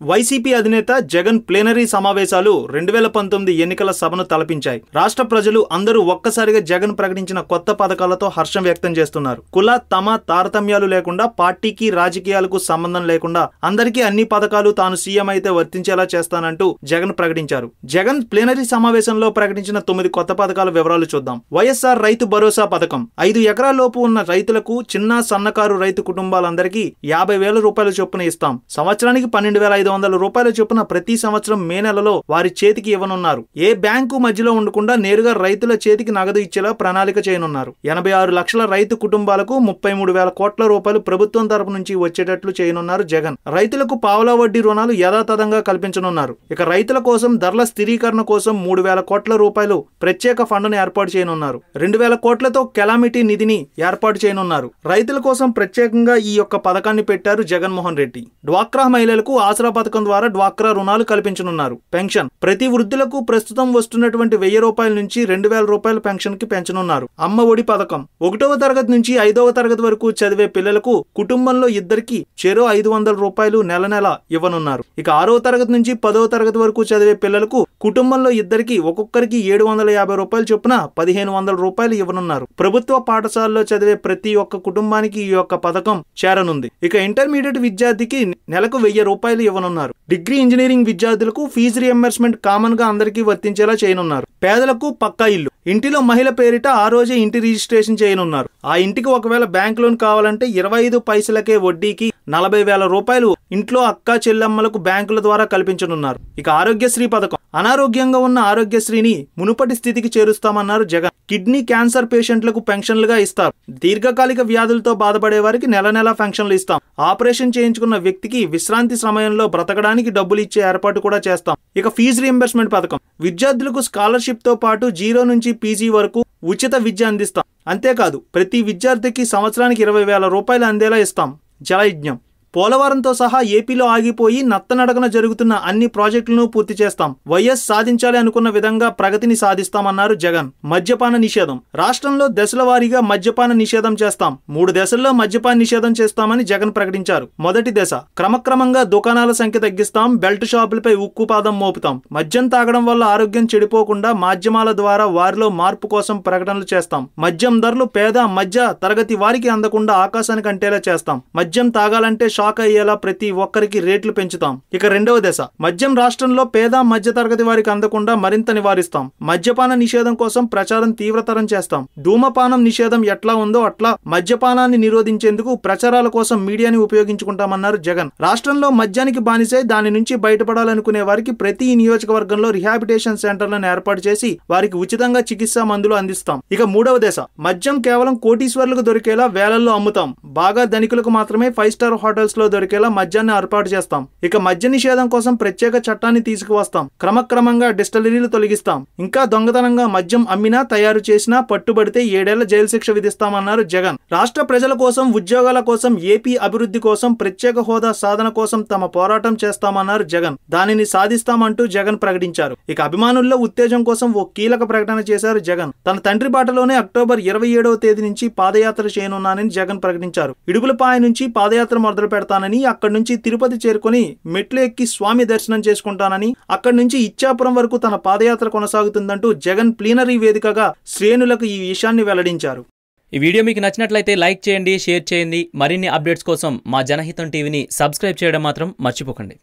YCP అధినేత Jagan plenary సమావేశాలు రెండు వేల పంతొమ్మిది ఎన్నికల సభను తలపించాయి. రాష్ట్ర ప్రజలు అందరూ ఒక్కసారిగా జగన్ ప్రకటించిన కొత్త పథకాలతో హర్షం వ్యక్తం చేస్తున్నారు. కుల తమ తారతమ్యాలు లేకుండా పార్టీకి రాజకీయాలకు సంబంధం లేకుండా అందరికీ అన్ని పథకాలు తాను సీఎం అయితే వర్తించేలా చేస్తానంటూ జగన్ ప్రకటించారు. జగన్ ప్లేనరీ సమావేశంలో ప్రకటించిన తొమ్మిది కొత్త పథకాల వివరాలు చూద్దాం. వైఎస్ఆర్ రైతు భరోసా పథకం. ఐదు ఎకరాల్లోపు ఉన్న రైతులకు చిన్న సన్నకారు రైతు కుటుంబాలందరికీ యాభై వేల రూపాయల చొప్పున ఇస్తాం. సంవత్సరానికి పన్నెండు వేల ఐదు వందల రూపాయల చొప్పున ప్రతి సంవత్సరం మే నెలలో వారి చేతికి ఇవ్వనున్నారు. ఏ బ్యాంకు మధ్యలో ఉండకుండా నేరుగా రైతుల చేతికి నగదు ఇచ్చేలా ప్రణాళిక చేయనున్నారు. ఎనభై ఆరు లక్షల రైతు కుటుంబాలకు ముప్పై మూడు వేల కోట్ల రూపాయలు ప్రభుత్వం తరపు నుంచి వచ్చేటట్లు చేయనున్నారు జగన్. రైతులకు పావలా వడ్డీ రుణాలు యథాతథంగా కల్పించనున్నారు. ఇక రైతుల కోసం ధరల స్థిరీకరణ కోసం మూడు వేల కోట్ల రూపాయలు ప్రత్యేక ఫండ్ను ఏర్పాటు చేయనున్నారు. రెండు వేల కోట్లతో కెలామిటీ నిధిని ఏర్పాటు చేయనున్నారు. రైతుల కోసం ప్రత్యేకంగా ఈ యొక్క పథకాన్ని పెట్టారు జగన్మోహన్ రెడ్డి. డ్వాక్రా మహిళలకు ఆసరా పథకం ద్వారా డ్వాక్రా రుణాలు కల్పించనున్నారు. పెన్షన్. ప్రతి వృద్ధులకు ప్రస్తుతం వస్తున్నటువంటి వెయ్యి రూపాయల నుంచి రెండు వేల రూపాయల పెన్షన్కి పెంచనున్నారు. అమ్మ ఒడి పథకం. ఒకటవ తరగతి నుంచి ఐదవ తరగతి వరకు చదివే పిల్లలకు కుటుంబంలో ఇద్దరికి చెరో ఐదు వందల రూపాయలు నెల నెల ఇవ్వనున్నారు. ఇక ఆరవ తరగతి నుంచి పదవ తరగతి వరకు చదివే పిల్లలకు కుటుంబంలో ఇద్దరికి ఒక్కొక్కరికి ఏడు వందల యాభై రూపాయలు చొప్పున పదిహేను వందల రూపాయలు ఇవ్వనున్నారు. ప్రభుత్వ పాఠశాలలో చదివే ప్రతి ఒక్క కుటుంబానికి ఈ యొక్క పథకం చేరనుంది. ఇక ఇంటర్మీడియట్ విద్యార్థికి నెలకు వెయ్యి రూపాయలు ఇవ్వనున్నారు డిగ్రీ ఇంజనీరింగ్ విద్యార్థులకు ఫీజు రియంబర్స్మెంట్ కామన్గా అందరికీ వర్తించేలా చేయనున్నారు. పేదలకు పక్కా ఇల్లు. ఇంటిలో మహిళ పేరిట ఆ రోజే ఇంటి రిజిస్ట్రేషన్ చేయనున్నారు. ఆ ఇంటికి ఒకవేళ బ్యాంక్ లోన్ కావాలంటే ఇరవై ఐదు పైసలకే వడ్డీకి నలభై వేల రూపాయలు ఇంట్లో అక్క చెల్లెమ్మలకు బ్యాంకుల ద్వారా కల్పించనున్నారు. ఇక ఆరోగ్యశ్రీ పథకం. అనారోగ్యంగా ఉన్న ఆరోగ్యశ్రీని మునుపటి స్థితికి చేరుస్తామన్నారు జగన్. కిడ్నీ క్యాన్సర్ పేషెంట్లకు పెన్షన్లుగా ఇస్తారు. దీర్ఘకాలిక వ్యాధులతో బాధపడే వారికి నెల నెల పెన్షన్లు ఇస్తాం. ఆపరేషన్ చేయించుకున్న వ్యక్తికి విశ్రాంతి సమయంలో బ్రతకడానికి డబ్బులు ఇచ్చే ఏర్పాటు కూడా చేస్తాం. ఇక ఫీజు రియంబర్స్మెంట్ పథకం. విద్యార్థులకు స్కాలర్షిప్తో పాటు జీరో నుంచి పీజీ వరకు ఉచిత విద్య అందిస్తాం. అంతేకాదు ప్రతి విద్యార్థికి సంవత్సరానికి ఇరవై వేల రూపాయలు అందేలా ఇస్తాం. Jared Dien. పోలవరంతో సహా ఏపీలో ఆగిపోయి నత్తనడకన జరుగుతున్న అన్ని ప్రాజెక్టులను పూర్తి చేస్తాం. వైఎస్ సాధించాలి అనుకున్న విధంగా ప్రగతిని సాధిస్తామన్నారు జగన్. మద్యపాన నిషేధం. రాష్ట్రంలో దశల వారీగా మద్యపాన నిషేధం చేస్తాం. మూడు దశల్లో మద్యపాన నిషేధం చేస్తామని జగన్ ప్రకటించారు. మొదటి దశ. క్రమక్రమంగా దుకాణాల సంఖ్య తగ్గిస్తాం. బెల్ట్ షాపులపై ఉక్కుపాదం మోపుతాం. మద్యం తాగడం వల్ల ఆరోగ్యం చెడిపోకుండా మాధ్యమాల ద్వారా వారిలో మార్పు కోసం ప్రకటనలు చేస్తాం. మద్యం ధరలు పేద మధ్య తరగతి వారికి అందకుండా ఆకాశానికి అంటేలా చేస్తాం. మద్యం తాగాలంటే షాక్ అయ్యేలా ప్రతి ఒక్కరికి రేట్లు పెంచుతాం. ఇక రెండవ దశ. మద్యం రాష్ట్రంలో పేద మధ్య తరగతి వారికి అందకుండా మరింత నివారిస్తాం. మద్యపాన నిషేధం కోసం ప్రచారం తీవ్రతరం చేస్తాం. ధూమపానం నిషేధం ఎట్లా ఉందో అట్లా మద్యపానాన్ని నిరోధించేందుకు ప్రచారాల కోసం మీడియాని ఉపయోగించుకుంటామన్నారు జగన్. రాష్ట్రంలో మద్యానికి బానిసై దాని నుంచి బయటపడాలనుకునే వారికి ప్రతి నియోజకవర్గంలో రిహాబిటేషన్ సెంటర్లను ఏర్పాటు చేసి వారికి ఉచితంగా చికిత్స మందులు అందిస్తాం. ఇక మూడవ దశ. మద్యం కేవలం కోటీశ్వర్లకు దొరికేలా వేలల్లో అమ్ముతాం. బాగా ధనికులకు మాత్రమే ఫైవ్ స్టార్ హోటల్స్ లో దొరికేలా మద్యాన్ని ఏర్పాటు చేస్తాం. ఇక మద్య నిషేధం కోసం ప్రత్యేక చట్టాన్ని తీసుకువస్తాం. క్రమక్రమంగా డిస్టలరీలు తొలగిస్తాం. ఇంకా దొంగతనంగా మద్యం అమ్మినా తయారు చేసినా పట్టుబడితే ఏడేళ్ళ జైలు శిక్ష విధిస్తామన్నారు జగన్. రాష్ట్ర ప్రజల కోసం ఉద్యోగాల కోసం ఏపీ అభివృద్ధి కోసం ప్రత్యేక హోదా సాధన కోసం తమ పోరాటం చేస్తామన్నారు జగన్. దానిని సాధిస్తామంటూ జగన్ ప్రకటించారు. ఇక అభిమానుల్లో ఉత్తేజం కోసం ఓ కీలక ప్రకటన చేశారు జగన్. తన తండ్రి బాటలోనే అక్టోబర్ ఇరవై ఏడవ తేదీ నుంచి పాదయాత్ర చేయనున్నానని జగన్ ప్రకటించారు. ఇడుగులపాయ నుంచి పాదయాత్ర మొదలు పెడతానని అక్కడి నుంచి తిరుపతి చేరుకొని మెట్లు ఎక్కి స్వామి దర్శనం చేసుకుంటానని అక్కడి నుంచి ఇచ్చాపురం వరకు తన పాదయాత్ర కొనసాగుతుందంటూ జగన్ ప్లీనరీ వేదికగా శ్రేణులకు ఈ విషయాన్ని వెల్లడించారు. ఈ వీడియో మీకు నచ్చినట్లయితే లైక్ చేయండి షేర్ చేయండి. మరిన్ని అప్డేట్స్ కోసం మా జనహితం టీవీని సబ్స్క్రైబ్ చేయడం మాత్రం మర్చిపోకండి.